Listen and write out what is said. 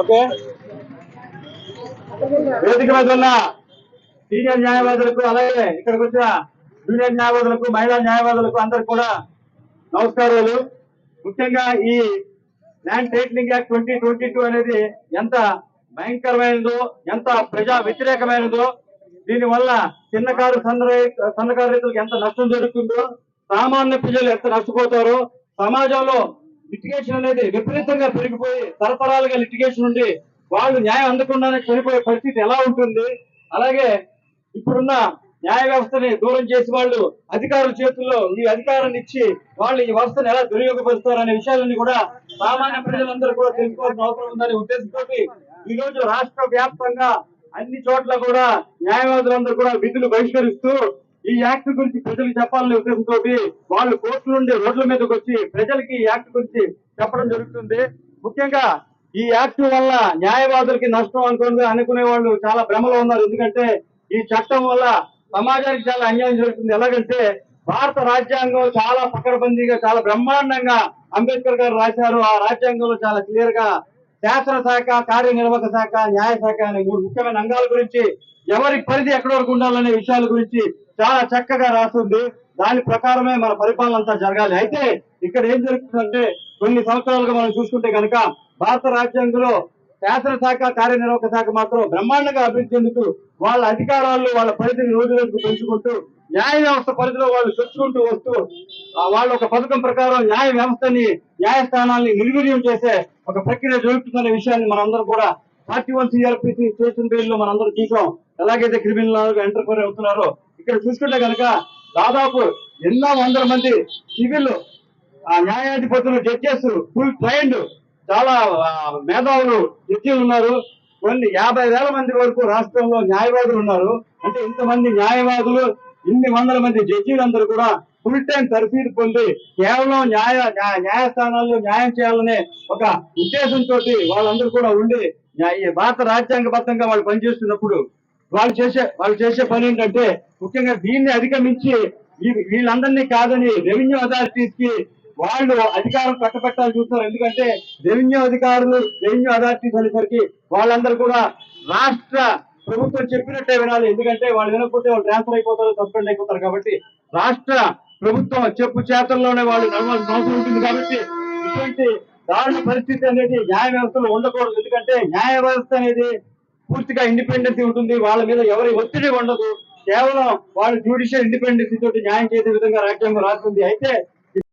Okay. వేదిక మీద ఉన్న సీనియర్ న్యాయవాదులకు అలాగే ఇక్కడికి వచ్చిన జూనియర్ న్యాయవాదులకు మహిళా న్యాయవాదులకు అందరికి కూడా నమస్కారాలు. ముఖ్యంగా ఈ land titling act twenty twenty two అనేది ఎంత భయంకరమైనదో ఎంత ప్రజా వ్యతిరేకమైనదో దీని వల్ల చిన్నకారు సన్న- సన్నకారు రైతులకు ఎంత నష్టం జరుగుతుందో సామాన్య ప్రజలు ఎంత నష్టపోతారో సమాజంలో లిటిగేషన్ అనేది విపరీతంగా పెరిగిపోయి తరతరాలుగా లిటిగేషన్ ఉండి వాళ్ళు న్యాయం అందకుండానే చనిపోయే పరిస్థితి ఎలా ఉంటుంది? అలాగే ఇప్పుడున్న న్యాయ వ్యవస్థని దూరం చేసి వాళ్ళు అధికారుల చేతుల్లో ఈ అధికారాన్ని ఇచ్చి వాళ్ళు ఈ వ్యవస్థను ఎలా దుర్యోగపరుస్తారు అనే విషయాలన్నీ కూడా సామాన్య ప్రజలందరూ కూడా తెలుసుకోవాల్సిన అవసరం ఉందనే ఉద్దేశంతో ఈ రోజు రాష్ట్ర వ్యాప్తంగా అన్ని చోట్ల కూడా న్యాయవాదులందరూ కూడా విధులు బహిష్కరిస్తూ ఈ యాక్ట్ గురించి ప్రజలకు చెప్పాలనే ఉద్దేశంతో వాళ్ళు కోర్టు నుండి రోడ్ల మీదకి వచ్చి ప్రజలకి ఈ యాక్ట్ గురించి చెప్పడం జరుగుతుంది. ముఖ్యంగా ఈ యాక్ట్ వల్ల న్యాయవాదులకి నష్టం అనుకుని అనుకునే వాళ్ళు చాలా భ్రమలో ఉన్నారు. ఎందుకంటే ఈ చట్టం వల్ల సమాజానికి చాలా అన్యాయం జరుగుతుంది. ఎలాగంటే భారత రాజ్యాంగం చాలా పకడబందీగా చాలా బ్రహ్మాండంగా అంబేద్కర్ గారు రాశారు. ఆ రాజ్యాంగంలో చాలా క్లియర్గా శాసన శాఖ కార్యనిర్వాహక శాఖ న్యాయశాఖ అనే మూడు ముఖ్యమైన అంగాల గురించి ఎవరి పరిధి ఎక్కడి వరకు ఉండాలనే విషయాల గురించి చాలా చక్కగా రాస్తుంది. దాని ప్రకారమే మన పరిపాలన అంతా జరగాలి. అయితే ఇక్కడ ఏం జరుగుతుందంటే కొన్ని సంవత్సరాలుగా మనం చూసుకుంటే కనుక భారత రాజ్యాంగంలో శాసనశాఖ కార్యనిర్వాహక శాఖ మాత్రం బ్రహ్మాండంగా అభివృద్ధి చెందుతూ వాళ్ళ అధికారాలు వాళ్ళ పరిధిని రోజు రోజుకు పెంచుకుంటూ న్యాయ వ్యవస్థ పరిధిలో వాళ్ళు చొచ్చుకుంటూ వస్తూ వాళ్ళ ఒక పథకం ప్రకారం న్యాయ వ్యవస్థని న్యాయస్థానాల్ని నిర్వీర్యం చేసే ఒక ప్రక్రియ జరుగుతుందనే విషయాన్ని మనందరం కూడా ఫార్టీ వన్ సిఆర్పిసి స్టేషన్ బిల్లో మనందరం చూసాం. ఎలాగైతే క్రిమినల్ ఎంటర్ఫైర్ అవుతున్నారో ఇక్కడ చూసుకుంటే కనుక దాదాపు ఎన్నో వందల మంది సివిల్ ఆ న్యాయాధిపతులు జడ్జెస్ ఫుల్ ట్రైన్డ్ చాలా మేధావులు జడ్జీలు ఉన్నారు. కొన్ని యాభై వేల మంది వరకు రాష్ట్రంలో న్యాయవాదులు ఉన్నారు. అంటే ఇంతమంది న్యాయవాదులు ఇన్ని వందల మంది జడ్జీలందరూ కూడా ఫుల్ టైం తరఫీ పొంది కేవలం న్యాయ న్యాయస్థానాల్లో న్యాయం చేయాలనే ఒక ఉద్దేశంతో వాళ్ళందరూ కూడా ఉండి భారత రాజ్యాంగ భారత రాజ్యాంగబద్ధంగా వాళ్ళు పనిచేస్తున్నప్పుడు వాళ్ళు చేసే వాళ్ళు చేసే పని ఏంటంటే ముఖ్యంగా దీన్ని అధిగమించి వీళ్ళందరినీ కాదని రెవెన్యూ అథారిటీస్కి వాళ్ళు అధికారం కట్టబెట్టాలని చూస్తున్నారు. ఎందుకంటే రెవెన్యూ అధికారులు రెవెన్యూ అథారిటీస్ అనేసరికి వాళ్ళందరూ కూడా రాష్ట్ర ప్రభుత్వం చెప్పినట్టే వినాలి. ఎందుకంటే వాళ్ళు వినకపోతే వాళ్ళు ట్రాన్స్ఫర్ అయిపోతారు సస్పెండ్ అయిపోతారు కాబట్టి రాష్ట్ర ప్రభుత్వం చెప్పు చేతల్లోనే వాళ్ళు నడవాల్సిన అవసరం ఉంటుంది కాబట్టి ఇటువంటి దారుణ పరిస్థితి అనేది న్యాయ వ్యవస్థలో ఉండకూడదు. ఎందుకంటే న్యాయ వ్యవస్థ అనేది పూర్తిగా ఇండిపెండెన్సీ ఉంటుంది. వాళ్ళ మీద ఎవరి ఒత్తిడి ఉండదు. కేవలం వాళ్ళు జ్యుడిషియల్ ఇండిపెండెన్సీ తోటి న్యాయం చేసే విధంగా రాజ్యాంగం రాస్తుంది అయితే